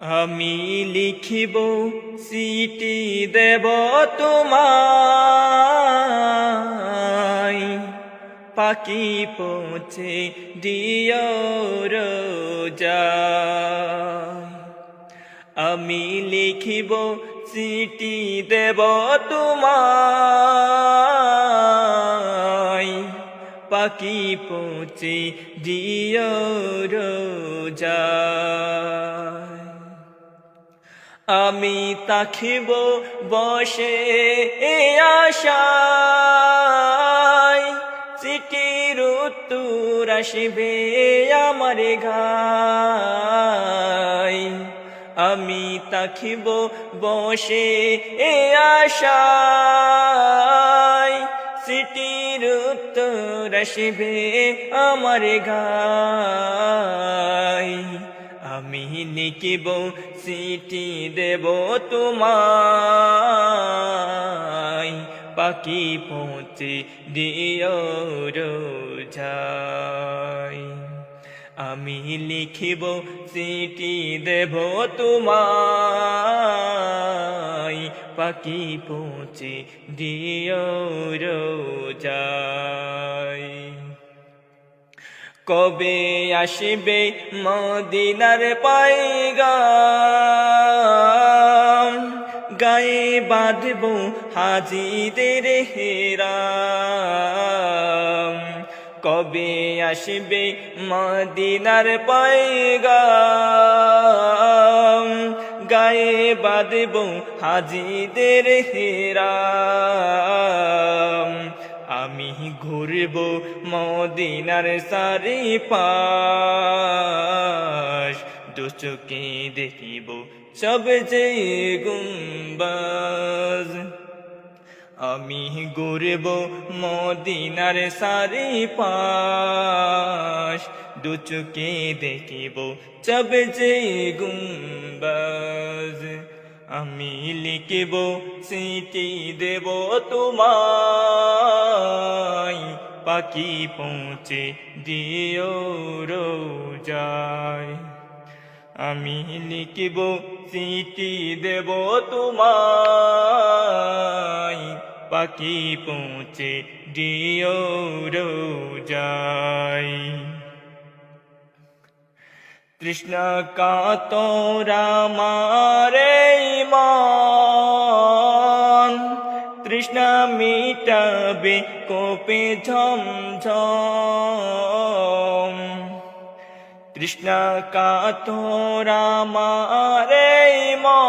আমি লিখিব সিটি দেব তোমায়। পাখি পৌঁছে দিও আমি লিখিব সিটি দেব তোমায়। পাখি পৌঁছে দিও রোজা। আমি তাকিব বসে এ আশায়। চিঠির উত্তর আসবে আমার ঘাই। আমি তাকিব বসে এ আশায়। চিঠির উত্তর আসবে আমার ঘাই। লিখিব চিঠি দেব তোমায়। পাখি পৌঁছে দিও রোজাই আমি লিখিব, চিঠি দেব তোমায়। পাখি পৌঁছে দিও রোজাই কবে আসবে মদিনার পাইগাম গায়ে বাঁধব হাজিদের হেরাম। কবে আসবে মদিনার পাইগাম গায়ে বাঁধব হাজিদের হেরাম। আমি ঘুরব মদিনার সারি পাশ দুচোকে দেখিব সব যে গুম্বাজ। আমি ঘুরব মদিনার সারি পাশ দুচোকে দেখিব সব যে গুম্বাজ। আমি লিখিব সিটি দেব তোমায়। পাখি পৌঁছে দিও রোজায়। আমি লিখিব সিটি দেব তোমায়। পাখি পৌঁছে দিও রোজায়। কৃষ্ণ কাতরা মারে যাবে কোপে ঝমঝম। কৃষ্ণ কাতোরা মারে মা